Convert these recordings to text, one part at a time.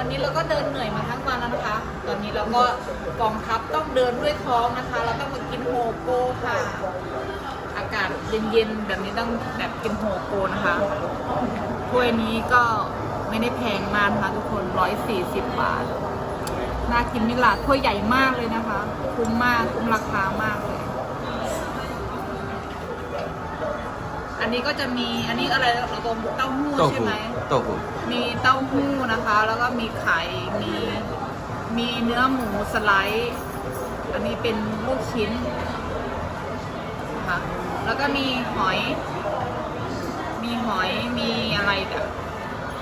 ันนี้เราก็เดินเหนื่อยมาทั้งวันแล้วนะคะ ตอนนี้เราก็กองทัพต้องเดินด้วยท้องนะคะ เราต้องมากินโฮโก้ค่ะ อากาศเย็นๆแบบนี้ต้องแบบกินโฮโก้นะคะถ้วยนี้ก็ไม่ได้แพงมากนะคะทุกคน140บาท น่ากินนี่ล่ะถ้วยใหญ่มากเลยนะคะ คุ้มมาก คุ้มราคามากันนี้ก็จะมีอันนี้อะไรเราตรงเต้าหู้ใช่ไหมเต้าหู้มีเต้าหู้นะคะ แล้วก็มีไข่มีมีเนื้อหมูสไลด์อันนี้เป็นลูกชิ้นนะคะแล้วก็มีหอย มีหอยมีอะไรแบบ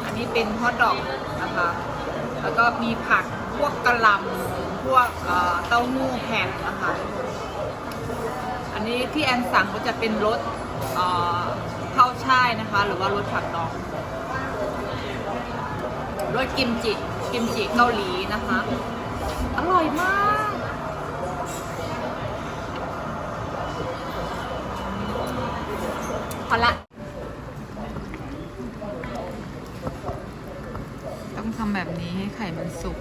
อันนี้เป็นฮอทดอกนะคะ แล้วก็มีผักพวกกระหล่ำพวกเต้าหู้แผ่นนะคะ อันนี้ที่แอนสั่งก็จะเป็นรสอ่อ นะคะ หรือว่ารสผักดองรสกิมจิกิมจิเกาหลีนะคะ อร่อยมาก พอละ ต้องทำแบบนี้ให้ไข่มันสุก